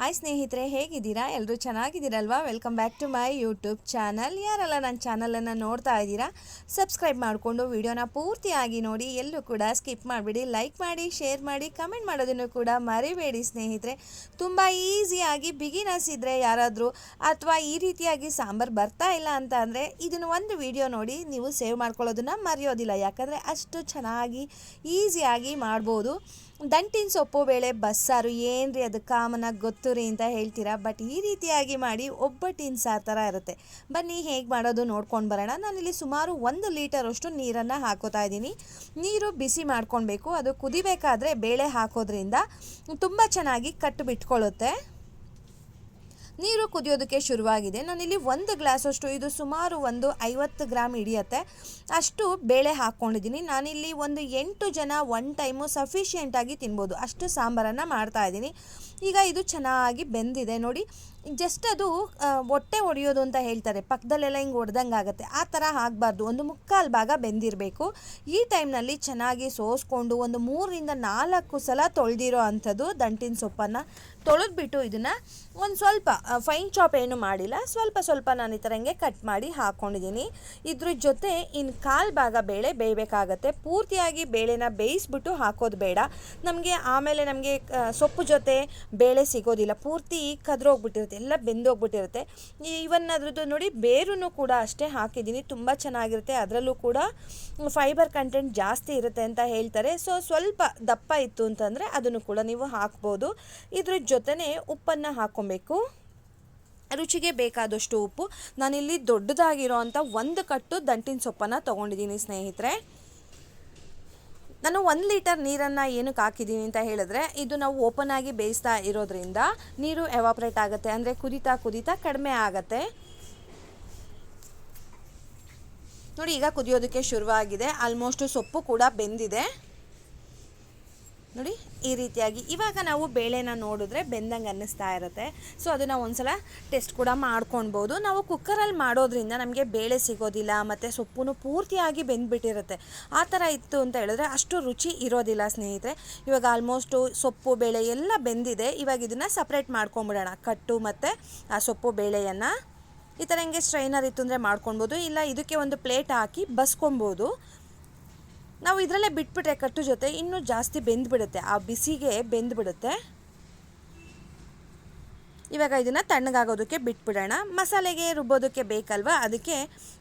Hi ಸ್ನೇಹಿತರೆ, ಹೇಗಿದ್ದೀರಾ? ಎಲ್ಲರೂ ಚೆನ್ನಾಗಿದ್ದೀರಲ್ವಾ? Welcome back to my YouTube channel ಯಾರೆಲ್ಲ ನನ್ನ ಚಾನಲನ್ನು ನೋಡ್ತಾ ಇದ್ದೀರಾ ಸಬ್ಸ್ಕ್ರೈಬ್ ಮಾಡಿಕೊಂಡು ವಿಡಿಯೋನ ಪೂರ್ತಿಯಾಗಿ ನೋಡಿ, ಎಲ್ಲೂ ಕೂಡ ಸ್ಕಿಪ್ ಮಾಡಿಬಿಡಿ ಲೈಕ್ ಮಾಡಿ ಶೇರ್ ಮಾಡಿ ಕಮೆಂಟ್ ಮಾಡೋದನ್ನು ಕೂಡ ಮರಿಬೇಡಿ ಸ್ನೇಹಿತರೆ. ತುಂಬ ಈಸಿಯಾಗಿ ಬಿಗಿನರ್ಸ್ ಇದ್ದರೆ ಯಾರಾದರೂ ಅಥವಾ ಈ ರೀತಿಯಾಗಿ ಸಾಂಬಾರು ಬರ್ತಾ ಇಲ್ಲ ಅಂತ ಅಂದರೆ ಇದನ್ನು ಒಂದು ವಿಡಿಯೋ ನೋಡಿ ನೀವು ಸೇವ್ ಮಾಡ್ಕೊಳ್ಳೋದನ್ನು ಮರೆಯೋದಿಲ್ಲ. ಯಾಕಂದರೆ ಅಷ್ಟು ಚೆನ್ನಾಗಿ ಈಸಿಯಾಗಿ ಮಾಡ್ಬೋದು. ದಂಟಿನ ಸೊಪ್ಪು, ಬೇಳೆ, ಬಸ್ಸಾರು ಏನು ರೀ ಅದು ಕಾಮನಾಗಿ ಗೊತ್ತು? ರೀ ಅಂತ ಹೇಳ್ತೀರಾ? ಬಟ್ ಈ ರೀತಿಯಾಗಿ ಮಾಡಿ ಒಬ್ಬಟ್ಟಿನ ಸಾರು ಥರ ಇರುತ್ತೆ. ಬನ್ನಿ ಹೇಗೆ ಮಾಡೋದು ನೋಡ್ಕೊಂಡು ಬರೋಣ. ನಾನಿಲ್ಲಿ ಸುಮಾರು ಒಂದು ಲೀಟರಷ್ಟು ನೀರನ್ನು ಹಾಕೋತಾ ಇದ್ದೀನಿ. ನೀರು ಬಿಸಿ ಮಾಡ್ಕೊಳ್ಬೇಕು. ಅದು ಕುದಿಬೇಕಾದ್ರೆ ಬೇಳೆ ಹಾಕೋದ್ರಿಂದ ತುಂಬ ಚೆನ್ನಾಗಿ ಕಟ್ಟು ಬಿಟ್ಕೊಳ್ಳುತ್ತೆ. ನೀರು ಕುದಿಯೋದಕ್ಕೆ ಶುರುವಾಗಿದೆ. ನಾನಿಲ್ಲಿ ಒಂದು ಗ್ಲಾಸಷ್ಟು, ಇದು ಸುಮಾರು ಒಂದು ಐವತ್ತು ಗ್ರಾಮ್ ಹಿಡಿಯತ್ತೆ. ಅಷ್ಟು ಬೇಳೆ ಹಾಕ್ಕೊಂಡಿದ್ದೀನಿ. ನಾನಿಲ್ಲಿ ಒಂದು ಎಂಟು ಜನ ಒನ್ ಟೈಮು ಸಫಿಷಿಯೆಂಟಾಗಿ ತಿನ್ಬೋದು. ಅಷ್ಟು ಸಾಂಬಾರನ್ನು ಮಾಡ್ತಾ ಇದ್ದೀನಿ. ಈಗ ಇದು ಚೆನ್ನಾಗಿ ಬೆಂದಿದೆ. ನೋಡಿ ಜಸ್ಟ್ ಅದು ಹೊಟ್ಟೆ ಒಡೆಯೋದು ಅಂತ ಹೇಳ್ತಾರೆ. ಪಕ್ಕದಲ್ಲೆಲ್ಲ ಹಿಂಗೆ ಒಡೆದಂಗೆ ಆಗುತ್ತೆ. ಆ ಥರ ಆಗಬಾರ್ದು. ಒಂದು ಮುಕ್ಕಾಲು ಭಾಗ ಬೆಂದಿರಬೇಕು. ಈ ಟೈಮ್ನಲ್ಲಿ ಚೆನ್ನಾಗಿ ಸೋಸ್ಕೊಂಡು ಒಂದು ಮೂರರಿಂದ ನಾಲ್ಕು ಸಲ ತೊಳೆದಿರೋ ಅಂಥದ್ದು ದಂಟಿನ ಸೊಪ್ಪನ್ನು ತೊಳೆದ್ಬಿಟ್ಟು ಇದನ್ನು ಒಂದು ಸ್ವಲ್ಪ ಫೈನ್ ಚಾಪ್ ಏನು ಮಾಡಿಲ್ಲ. ಸ್ವಲ್ಪ ಸ್ವಲ್ಪ ನಾನು ಈ ಥರ ಹಿಂಗೆ ಕಟ್ ಮಾಡಿ ಹಾಕ್ಕೊಂಡಿದ್ದೀನಿ ಇದ್ರ ಜೊತೆ ಇನ್ನು ಕಾಲು ಭಾಗ ಬೇಳೆ ಬೇಯಬೇಕಾಗತ್ತೆ. ಪೂರ್ತಿಯಾಗಿ ಬೇಳೆನ ಬೇಯಿಸ್ಬಿಟ್ಟು ಹಾಕೋದು ಬೇಡ. ನಮಗೆ ಆಮೇಲೆ ನಮಗೆ ಸೊಪ್ಪು ಜೊತೆ ಬೇಳೆ ಸಿಗೋದಿಲ್ಲ. ಪೂರ್ತಿ ಕದ್ರೋಗ್ಬಿಟ್ಟಿರುತ್ತೆ, ಎಲ್ಲ ಬೆಂದೋಗ್ಬಿಟ್ಟಿರುತ್ತೆ. ಇವನ್ ಅದ್ರದ್ದು ನೋಡಿ ಬೇರೂ ಕೂಡ ಅಷ್ಟೇ ಹಾಕಿದ್ದೀನಿ, ತುಂಬ ಚೆನ್ನಾಗಿರುತ್ತೆ. ಅದರಲ್ಲೂ ಕೂಡ ಫೈಬರ್ ಕಂಟೆಂಟ್ ಜಾಸ್ತಿ ಇರುತ್ತೆ ಅಂತ ಹೇಳ್ತಾರೆ. ಸೊ, ಸ್ವಲ್ಪ ದಪ್ಪ ಇತ್ತು ಅಂತಂದರೆ ಅದನ್ನು ಕೂಡ ನೀವು ಹಾಕ್ಬೋದು. ಇದ್ರ ಜೊತೆನೇ ಉಪ್ಪನ್ನು ಹಾಕ್ಕೊಬೇಕು. ರುಚಿಗೆ ಬೇಕಾದಷ್ಟು ಉಪ್ಪು. ನಾನಿಲ್ಲಿ ದೊಡ್ಡದಾಗಿರೋ ಅಂಥ ಒಂದು ಕಟ್ಟು ದಂಟಿನ ಸೊಪ್ಪನ್ನು ತೊಗೊಂಡಿದ್ದೀನಿ ಸ್ನೇಹಿತರೆ. ನಾನು ಒಂದು ಲೀಟರ್ ನೀರನ್ನು ಏನಕ್ಕೆ ಹಾಕಿದ್ದೀನಿ ಅಂತ ಹೇಳಿದ್ರೆ, ಇದು ನಾವು ಓಪನ್ ಆಗಿ ಬೇಯಿಸ್ತಾ ಇರೋದ್ರಿಂದ ನೀರು ಎವಾಪ್ರೇಟ್ ಆಗುತ್ತೆ. ಅಂದರೆ ಕುದಿತಾ ಕುದಿತಾ ಕಡಿಮೆ ಆಗುತ್ತೆ. ನೋಡಿ, ಈಗ ಕುದಿಯೋದಕ್ಕೆ ಶುರುವಾಗಿದೆ. ಆಲ್ಮೋಸ್ಟ್ ಸೊಪ್ಪು ಕೂಡ ಬೆಂದಿದೆ. ನೋಡಿ, ಈ ರೀತಿಯಾಗಿ. ಇವಾಗ ನಾವು ಬೇಳೆನ ನೋಡಿದ್ರೆ ಬೆಂದಂಗೆ ಅನ್ನಿಸ್ತಾ ಇರುತ್ತೆ. ಸೊ ಅದನ್ನು ಒಂದ್ಸಲ ಟೆಸ್ಟ್ ಕೂಡ ಮಾಡ್ಕೊಳ್ಬೋದು ನಾವು ಕುಕ್ಕರಲ್ಲಿ ಮಾಡೋದ್ರಿಂದ ನಮಗೆ ಬೇಳೆ ಸಿಗೋದಿಲ್ಲ, ಮತ್ತು ಸೊಪ್ಪು ಪೂರ್ತಿಯಾಗಿ ಬೆಂದ್ಬಿಟ್ಟಿರುತ್ತೆ. ಆ ಥರ ಇತ್ತು ಅಂತ ಹೇಳಿದ್ರೆ ಅಷ್ಟು ರುಚಿ ಇರೋದಿಲ್ಲ ಸ್ನೇಹಿತರೆ. ಇವಾಗ ಆಲ್ಮೋಸ್ಟು ಸೊಪ್ಪು, ಬೇಳೆ ಎಲ್ಲ ಬೆಂದಿದೆ. ಇವಾಗ ಇದನ್ನು ಸಪ್ರೇಟ್ ಮಾಡ್ಕೊಂಬಿಡೋಣ. ಕಟ್ಟು ಮತ್ತು ಆ ಸೊಪ್ಪು, ಬೇಳೆಯನ್ನು. ಈ ಥರ ಹಿಂಗೆ ಸ್ಟ್ರೈನರ್ ಇತ್ತು ಅಂದರೆ ಮಾಡ್ಕೊಳ್ಬೋದು ಇಲ್ಲ, ಇದಕ್ಕೆ ಒಂದು ಪ್ಲೇಟ್ ಹಾಕಿ ಬಸ್ಕೊಬೋದು ನಾವು ಇದರಲ್ಲೇ ಬಿಟ್ಬಿಟ್ರೆ ಕಟ್ಟು ಜೊತೆ ಇನ್ನೂ ಜಾಸ್ತಿ ಬೆಂದ್ಬಿಡುತ್ತೆ. ಆ ಬಿಸಿಗೆ ಬೆಂದ್ಬಿಡುತ್ತೆ. ಇವಾಗ ಇದನ್ನು ತಣ್ಣಗಾಗೋದಕ್ಕೆ ಬಿಟ್ಬಿಡೋಣ. ಮಸಾಲೆಗೆ ರುಬ್ಬೋದಕ್ಕೆ ಬೇಕಲ್ವಾ? ಅದಕ್ಕೆ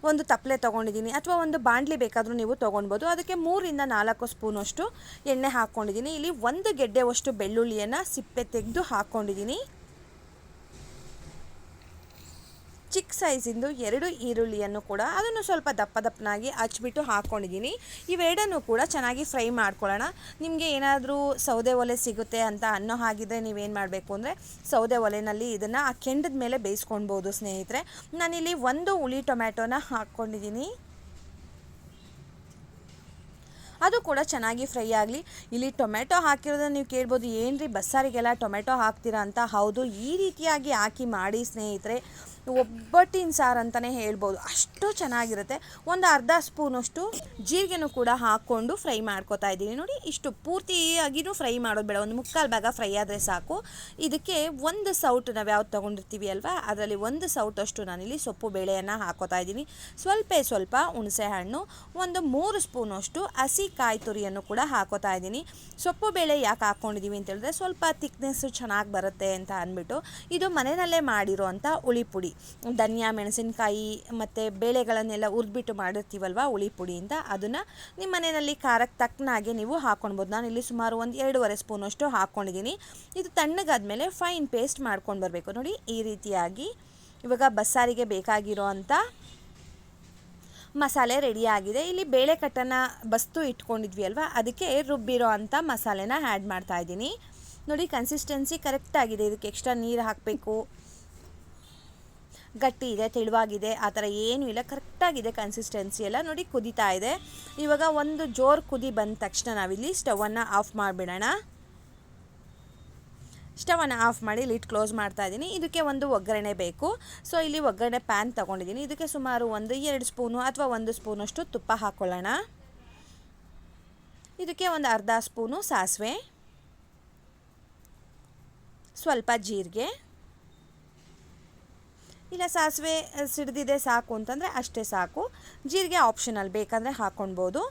ಒಂದು ತಪ್ಪಲೆ ತೊಗೊಂಡಿದ್ದೀನಿ. ಅಥವಾ ಒಂದು ಬಾಣಲಿ ಬೇಕಾದರೂ ನೀವು ತೊಗೊಳ್ಬೋದು. ಅದಕ್ಕೆ ಮೂರಿಂದ ನಾಲ್ಕು ಸ್ಪೂನಷ್ಟು ಎಣ್ಣೆ ಹಾಕ್ಕೊಂಡಿದ್ದೀನಿ. ಇಲ್ಲಿ ಒಂದು ಗೆಡ್ಡೆವಷ್ಟು ಬೆಳ್ಳುಳ್ಳಿಯನ್ನು ಸಿಪ್ಪೆ ತೆಗೆದು ಹಾಕ್ಕೊಂಡಿದ್ದೀನಿ. ಚಿಕ್ಕ ಸೈಜಿಂದು ಎರಡು ಈರುಳ್ಳಿಯನ್ನು ಕೂಡ ಅದನ್ನು ಸ್ವಲ್ಪ ದಪ್ಪ ದಪ್ಪನಾಗಿ ಹಚ್ಚಿಬಿಟ್ಟು ಹಾಕ್ಕೊಂಡಿದ್ದೀನಿ ಇವೆರಡನ್ನು ಕೂಡ ಚೆನ್ನಾಗಿ ಫ್ರೈ ಮಾಡ್ಕೊಳ್ಳೋಣ. ನಿಮಗೆ ಏನಾದರೂ ಸೌದೆ ಒಲೆ ಸಿಗುತ್ತೆ ಅಂತ ಅನ್ನೋ ಹಾಗಿದ್ರೆ ನೀವೇನು ಮಾಡಬೇಕು ಅಂದರೆ ಸೌದೆ ಒಲೆಯಲ್ಲಿ ಇದನ್ನು ಆ ಕೆಂಡದ ಮೇಲೆ ಬೇಯಿಸ್ಕೊಳ್ಬೋದು ಸ್ನೇಹಿತರೆ. ನಾನಿಲ್ಲಿ ಒಂದು ಹುಳಿ ಟೊಮ್ಯಾಟೋನ ಹಾಕ್ಕೊಂಡಿದ್ದೀನಿ. ಅದು ಕೂಡ ಚೆನ್ನಾಗಿ ಫ್ರೈ ಆಗಲಿ. ಇಲ್ಲಿ ಟೊಮೆಟೊ ಹಾಕಿರೋದನ್ನ ನೀವು ಕೇಳ್ಬೋದು. ಏನು ರೀ ಬಸ್ಸಾರಿಗೆಲ್ಲ ಟೊಮೆಟೊ ಹಾಕ್ತೀರಾ ಅಂತ. ಹೌದು, ಈ ರೀತಿಯಾಗಿ ಹಾಕಿ ಮಾಡಿ ಸ್ನೇಹಿತರೆ. ಒಬ್ಬಟ್ಟಿನ ಸಾರು ಅಂತಲೇ ಹೇಳ್ಬೋದು. ಅಷ್ಟು ಚೆನ್ನಾಗಿರುತ್ತೆ. ಒಂದು ಅರ್ಧ ಸ್ಪೂನಷ್ಟು ಜೀರಿಗೆನೂ ಕೂಡ ಹಾಕ್ಕೊಂಡು ಫ್ರೈ ಮಾಡ್ಕೋತಾ ಇದ್ದೀನಿ ನೋಡಿ, ಇಷ್ಟು ಪೂರ್ತಿಯಾಗಿನೂ ಫ್ರೈ ಮಾಡೋದು ಬೇಡ. ಒಂದು ಮುಕ್ಕಾಲು ಭಾಗ ಫ್ರೈ ಆದರೆ ಸಾಕು. ಇದಕ್ಕೆ ಒಂದು ಸೌಟು ನಾವು ಯಾವ್ದು ತೊಗೊಂಡಿರ್ತೀವಿ ಅಲ್ವಾ? ಅದರಲ್ಲಿ ಒಂದು ಸೌಟಷ್ಟು ನಾನಿಲ್ಲಿ ಸೊಪ್ಪು ಬೇಳೆಯನ್ನು ಹಾಕೋತಾ ಇದ್ದೀನಿ. ಸ್ವಲ್ಪ ಸ್ವಲ್ಪ ಹುಣಸೆ ಹಣ್ಣು, ಒಂದು ಮೂರು ಸ್ಪೂನಷ್ಟು ಹಸಿ ಕಾಯಿ ತುರಿಯನ್ನು ಕೂಡ ಹಾಕೋತಾ ಇದ್ದೀನಿ. ಸೊಪ್ಪು ಬೇಳೆ ಯಾಕೆ ಹಾಕ್ಕೊಂಡಿದ್ದೀವಿ ಅಂತ ಹೇಳಿದ್ರೆ, ಸ್ವಲ್ಪ ತಿಕ್ನೆಸ್ಸು ಚೆನ್ನಾಗಿ ಬರುತ್ತೆ ಅಂತ ಅಂದ್ಬಿಟ್ಟು, ಇದು ಮನೆಯಲ್ಲೇ ಮಾಡಿರೋ ಅಂಥ ಹುಳಿ ಪುಡಿ. ಧನಿಯಾ, ಮೆಣಸಿನಕಾಯಿ ಮತ್ತು ಬೇಳೆಗಳನ್ನೆಲ್ಲ ಹುರಿದ್ಬಿಟ್ಟು ಮಾಡಿರ್ತೀವಲ್ವ ಹುಳಿ ಪುಡಿಯಿಂದ? ಅದನ್ನು ನಿಮ್ಮ ಮನೆಯಲ್ಲಿ ಖಾರಕ್ಕೆ ತಕ್ಕನಾಗೆ ನೀವು ಹಾಕ್ಕೊಳ್ಬೋದು ನಾನು ಇಲ್ಲಿ ಸುಮಾರು ಒಂದು ಎರಡೂವರೆ ಸ್ಪೂನಷ್ಟು ಹಾಕ್ಕೊಂಡಿದ್ದೀನಿ ಇದು ತಣ್ಣಗಾದ್ಮೇಲೆ ಫೈನ್ ಪೇಸ್ಟ್ ಮಾಡ್ಕೊಂಡು ಬರಬೇಕು. ನೋಡಿ, ಈ ರೀತಿಯಾಗಿ ಇವಾಗ ಬಸ್ಸಾರಿಗೆ ಬೇಕಾಗಿರೋ ಅಂಥ ಮಸಾಲೆ ರೆಡಿಯಾಗಿದೆ ಇಲ್ಲಿ ಬೇಳೆ ಕಟ್ಟನ್ನು ಬಸ್ತು ಇಟ್ಕೊಂಡಿದ್ವಿ ಅಲ್ವಾ ಅದಕ್ಕೆ ರುಬ್ಬಿರೋ ಅಂಥ ಮಸಾಲೆನ ಆ್ಯಡ್ ಮಾಡ್ತಾಯಿದ್ದೀನಿ ನೋಡಿ ಕನ್ಸಿಸ್ಟೆನ್ಸಿ ಕರೆಕ್ಟಾಗಿದೆ ಇದಕ್ಕೆ ಎಕ್ಸ್ಟ್ರಾ ನೀರು ಹಾಕಬೇಕು. ಗಟ್ಟಿ ಇದೆ, ತೆಳುವಾಗಿದೆ, ಆ ಥರ ಏನೂ ಇಲ್ಲ. ಕರೆಕ್ಟಾಗಿದೆ ಕನ್ಸಿಸ್ಟೆನ್ಸಿ ಎಲ್ಲ. ನೋಡಿ, ಕುದೀತಾ ಇದೆ. ಇವಾಗ ಒಂದು ಜೋರು ಕುದಿ ಬಂದ ತಕ್ಷಣ ನಾವಿಲ್ಲಿ ಸ್ಟವನ್ನು ಆಫ್ ಮಾಡಿಬಿಡೋಣ. ಸ್ಟವನ್ನು ಆಫ್ ಮಾಡಿ ಲಿಟ್ ಕ್ಲೋಸ್ ಮಾಡ್ತಾ ಇದ್ದೀನಿ. ಇದಕ್ಕೆ ಒಂದು ಒಗ್ಗರಣೆ ಬೇಕು. ಸೊ, ಇಲ್ಲಿ ಒಗ್ಗರಣೆ ಪ್ಯಾನ್ ತೊಗೊಂಡಿದ್ದೀನಿ. ಇದಕ್ಕೆ ಸುಮಾರು ಒಂದು, ಎರಡು ಸ್ಪೂನು ಅಥವಾ ಒಂದು ಸ್ಪೂನಷ್ಟು ತುಪ್ಪ ಹಾಕ್ಕೊಳ್ಳೋಣ ಇದಕ್ಕೆ ಒಂದು ಅರ್ಧ ಸ್ಪೂನು ಸಾಸಿವೆ. ಸ್ವಲ್ಪ ಜೀರಿಗೆ. ಇಲ್ಲ, ಸಾಸಿವೆ ಸಿಡ್ದಿದೆ ಸಾಕು ಅಂತಂದರೆ ಅಷ್ಟೇ ಸಾಕು. ಜೀರಿಗೆ ಆಪ್ಷನಲ್ ಬೇಕಂದರೆ ಹಾಕ್ಕೊಳ್ಬೋದು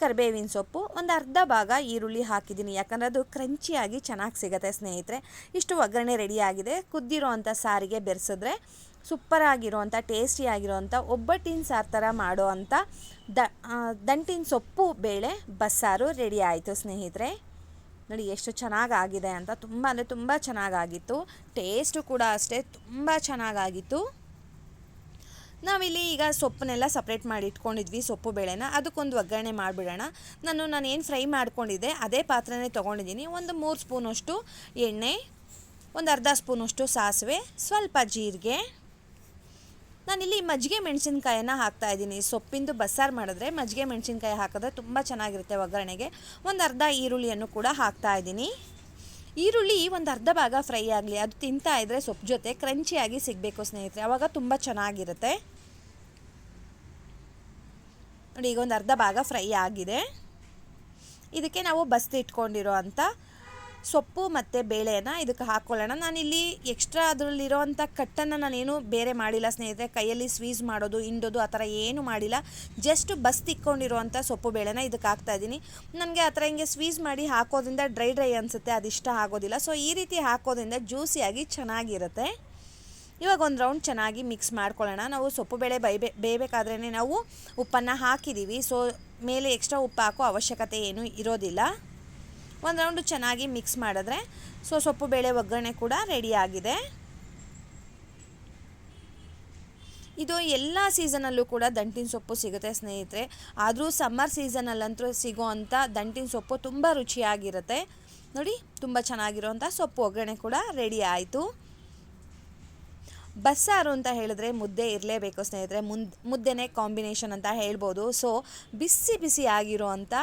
ಕರಿಬೇವಿನ ಸೊಪ್ಪು, ಒಂದು ಅರ್ಧ ಭಾಗ ಈರುಳ್ಳಿ ಹಾಕಿದ್ದೀನಿ. ಯಾಕಂದರೆ ಅದು ಕ್ರಂಚಿಯಾಗಿ ಚೆನ್ನಾಗಿ ಸಿಗುತ್ತೆ ಸ್ನೇಹಿತರೆ. ಇಷ್ಟು ಒಗ್ಗರಣೆ ರೆಡಿಯಾಗಿದೆ ಕುದ್ದಿರೋ ಅಂಥ ಸಾರಿಗೆ ಬೆರೆಸಿದ್ರೆ ಸೂಪರ್ ಟೇಸ್ಟಿಯಾಗಿರೋವಂಥ ಒಬ್ಬಟ್ಟಿನ ಸಾರು ಥರ ಮಾಡೋ ಅಂಥ ದಂಟಿನ ಸೊಪ್ಪು ಬೇಳೆ, ಬಸ್ಸಾರು ರೆಡಿ ಆಯಿತು ಸ್ನೇಹಿತರೆ. ನೋಡಿ ಎಷ್ಟು ಚೆನ್ನಾಗಾಗಿದೆ ಅಂತ. ತುಂಬ ಅಂದರೆ ತುಂಬ ಚೆನ್ನಾಗಾಗಿತ್ತು. ಟೇಸ್ಟು ಕೂಡ ಅಷ್ಟೇ ತುಂಬ ಚೆನ್ನಾಗಾಗಿತ್ತು. ನಾವಿಲ್ಲಿ ಈಗ ಸೊಪ್ಪನ್ನೆಲ್ಲ ಸಪ್ರೇಟ್ ಮಾಡಿ ಇಟ್ಕೊಂಡಿದ್ವಿ ಸೊಪ್ಪು ಬೇಳೆನ. ಅದಕ್ಕೊಂದು ಒಗ್ಗರಣೆ ಮಾಡಿಬಿಡೋಣ. ನಾನು ನಾನು ಏನು ಫ್ರೈ ಮಾಡ್ಕೊಂಡಿದ್ದೆ, ಅದೇ ಪಾತ್ರನೇ ತೊಗೊಂಡಿದ್ದೀನಿ. ಒಂದು ಮೂರು ಸ್ಪೂನಷ್ಟು ಎಣ್ಣೆ, ಒಂದು ಅರ್ಧ ಸ್ಪೂನಷ್ಟು ಸಾಸಿವೆ, ಸ್ವಲ್ಪ ಜೀರಿಗೆ ನಾನಿಲ್ಲಿ ಮಜ್ಜಿಗೆ ಮೆಣಸಿನ್ಕಾಯನ್ನು ಹಾಕ್ತಾ ಇದ್ದೀನಿ. ಸೊಪ್ಪಿಂದು ಬಸ್ಸಾರು ಮಾಡಿದ್ರೆ ಮಜ್ಜಿಗೆ ಮೆಣಸಿನ್ಕಾಯಿ ಹಾಕಿದ್ರೆ ತುಂಬ ಚೆನ್ನಾಗಿರುತ್ತೆ ಒಗ್ಗರಣೆಗೆ. ಒಂದು ಅರ್ಧ ಈರುಳ್ಳಿಯನ್ನು ಕೂಡ ಹಾಕ್ತಾ ಇದ್ದೀನಿ. ಈರುಳ್ಳಿ ಒಂದು ಅರ್ಧ ಭಾಗ ಫ್ರೈ ಆಗಲಿ, ಅದು ತಿಂತಾ ಇದ್ದರೆ ಸೊಪ್ಪು ಜೊತೆ ಕ್ರಂಚಿಯಾಗಿ ಸಿಗಬೇಕು ಸ್ನೇಹಿತರೆ. ಆವಾಗ ತುಂಬ ಚೆನ್ನಾಗಿರುತ್ತೆ. ನೋಡಿ, ಈಗ ಒಂದು ಅರ್ಧ ಭಾಗ ಫ್ರೈ ಆಗಿದೆ. ಇದಕ್ಕೆ ನಾವು ಬಸ್ತಿಟ್ಕೊಂಡಿರೋ ಅಂಥ ಸೊಪ್ಪು ಮತ್ತು ಬೇಳೆನ ಇದಕ್ಕೆ ಹಾಕ್ಕೊಳ್ಳೋಣ ನಾನಿಲ್ಲಿ ಎಕ್ಸ್ಟ್ರಾ ಅದರಲ್ಲಿರೋವಂಥ ಕಟ್ಟನ್ನು ನಾನೇನು ಬೇರೆ ಮಾಡಿಲ್ಲ. ಸ್ನೇಹಿತರೆ, ಕೈಯಲ್ಲಿ ಸ್ವೀಸ್ ಮಾಡೋದು, ಹಿಂಡೋದು ಆ ಥರ ಏನು ಮಾಡಿಲ್ಲ. ಜಸ್ಟ್ ಬಸ್ ತಿಕ್ಕೊಂಡಿರುವಂಥ ಸೊಪ್ಪು ಬೇಳೆನ ಇದಕ್ಕೆ ಹಾಕ್ತಾ ಇದ್ದೀನಿ. ನನಗೆ ಆ ಥರ ಹಿಂಗೆ ಸ್ವೀಸ್ ಮಾಡಿ ಹಾಕೋದ್ರಿಂದ ಡ್ರೈ ಡ್ರೈ ಅನಿಸುತ್ತೆ. ಅದು ಇಷ್ಟ ಆಗೋದಿಲ್ಲ. ಸೊ ಈ ರೀತಿ ಹಾಕೋದ್ರಿಂದ ಜ್ಯೂಸಿಯಾಗಿ ಚೆನ್ನಾಗಿರುತ್ತೆ. ಇವಾಗ ಒಂದು ರೌಂಡ್ ಚೆನ್ನಾಗಿ ಮಿಕ್ಸ್ ಮಾಡ್ಕೊಳ್ಳೋಣ. ನಾವು ಸೊಪ್ಪು ಬೇಳೆ ಬೈಬೇ ಬೇಯಬೇಕಾದ್ರೇ ನಾವು ಉಪ್ಪನ್ನು ಹಾಕಿದ್ದೀವಿ. ಸೊ ಮೇಲೆ ಎಕ್ಸ್ಟ್ರಾ ಉಪ್ಪು ಹಾಕೋ ಅವಶ್ಯಕತೆ ಏನೂ ಇರೋದಿಲ್ಲ. ಒಂದು ರೌಂಡು ಚೆನ್ನಾಗಿ ಮಿಕ್ಸ್ ಮಾಡಿದ್ರೆ ಸೊ ಸೊಪ್ಪು, ಬೇಳೆ, ಒಗ್ಗರಣೆ ಕೂಡ ರೆಡಿಯಾಗಿದೆ ಇದು ಎಲ್ಲ ಸೀಸನಲ್ಲೂ ಕೂಡ ದಂಟಿನ ಸೊಪ್ಪು ಸಿಗುತ್ತೆ ಸ್ನೇಹಿತರೆ. ಆದರೂ ಸಮ್ಮರ್ ಸೀಸನಲ್ಲಂತೂ ಸಿಗೋ ಅಂಥ ದಂಟಿನ ಸೊಪ್ಪು ತುಂಬ ರುಚಿಯಾಗಿರುತ್ತೆ. ನೋಡಿ, ತುಂಬ ಚೆನ್ನಾಗಿರೋವಂಥ ಸೊಪ್ಪು, ಒಗ್ಗರಣೆ ಕೂಡ ರೆಡಿ ಆಯಿತು. ಬಸ್ಸಾರು ಅಂತ ಹೇಳಿದ್ರೆ ಮುದ್ದೆ ಇರಲೇಬೇಕು ಸ್ನೇಹಿತರೆ. ಮುದ್, ಮುದ್ದೆನೇ ಕಾಂಬಿನೇಷನ್ ಅಂತ ಹೇಳ್ಬೋದು. ಸೊ ಬಿಸಿ ಬಿಸಿ ಆಗಿರೋ ಅಂಥ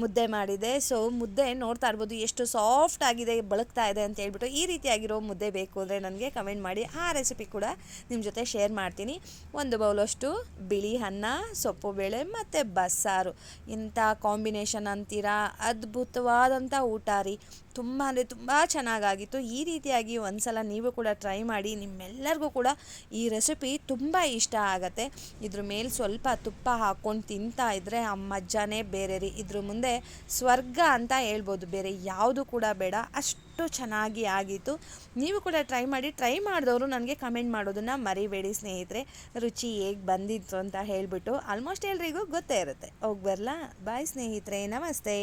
ಮುದ್ದೆ ಮಾಡಿದೆ. ಸೊ ಮುದ್ದೆ ನೋಡ್ತಾ ಇರ್ಬೋದು ಎಷ್ಟು ಸಾಫ್ಟ್ ಆಗಿದೆ, ಬಳಕ್ತಾ ಇದೆ ಅಂತ ಹೇಳ್ಬಿಟ್ಟು ಈ ರೀತಿಯಾಗಿರೋ ಮುದ್ದೆ ಬೇಕು ಅಂದರೆ ನನಗೆ ಕಮೆಂಟ್ ಮಾಡಿ. ಆ ರೆಸಿಪಿ ಕೂಡ ನಿಮ್ಮ ಜೊತೆ ಶೇರ್ ಮಾಡ್ತೀನಿ. ಒಂದು ಬೌಲಷ್ಟು ಬಿಳಿ ಅನ್ನ, ಸೊಪ್ಪು ಬೇಳೆ ಮತ್ತು ಬಸ್ಸಾರು. ಇಂಥ ಕಾಂಬಿನೇಷನ್ ಅಂತೀರಾ? ಅದ್ಭುತವಾದಂಥ ಊಟ ರೀ. ತುಂಬ ಅಂದರೆ ತುಂಬ ಚೆನ್ನಾಗಾಗಿತ್ತು. ಈ ರೀತಿಯಾಗಿ ಒಂದು ಸಲ ನೀವು ಕೂಡ ಟ್ರೈ ಮಾಡಿ ನಿಮ್ಮೆಲ್ಲರಿಗೂ ಕೂಡ ಈ ರೆಸಿಪಿ ತುಂಬ ಇಷ್ಟ ಆಗುತ್ತೆ. ಇದ್ರ ಮೇಲೆ ಸ್ವಲ್ಪ ತುಪ್ಪ ಹಾಕ್ಕೊಂಡು ತಿಂತಾ ಇದ್ರೆ ಆ ಮಜ್ಜಾನೇ ಬೇರೆ ರೀ. ಇದ್ರ ಮುಂದೆ ಸ್ವರ್ಗ ಅಂತ ಹೇಳ್ಬೋದು. ಬೇರೆ ಯಾವುದು ಕೂಡ ಬೇಡ. ಅಷ್ಟು ಚೆನ್ನಾಗಿ ಆಗಿತ್ತು. ನೀವು ಕೂಡ ಟ್ರೈ ಮಾಡಿ. ಟ್ರೈ ಮಾಡಿದವರು ನನಗೆ ಕಮೆಂಟ್ ಮಾಡೋದನ್ನು ಮರಿಬೇಡಿ ಸ್ನೇಹಿತರೆ. ರುಚಿ ಹೇಗೆ ಬಂದಿತ್ತು ಅಂತ ಹೇಳಿಬಿಟ್ಟು ಆಲ್ಮೋಸ್ಟ್ ಎಲ್ರಿಗೂ ಗೊತ್ತೇ ಇರುತ್ತೆ. ಹೋಗಿ ಬರಲಾ. ಬಾಯ್ ಸ್ನೇಹಿತರೆ. ನಮಸ್ತೆ.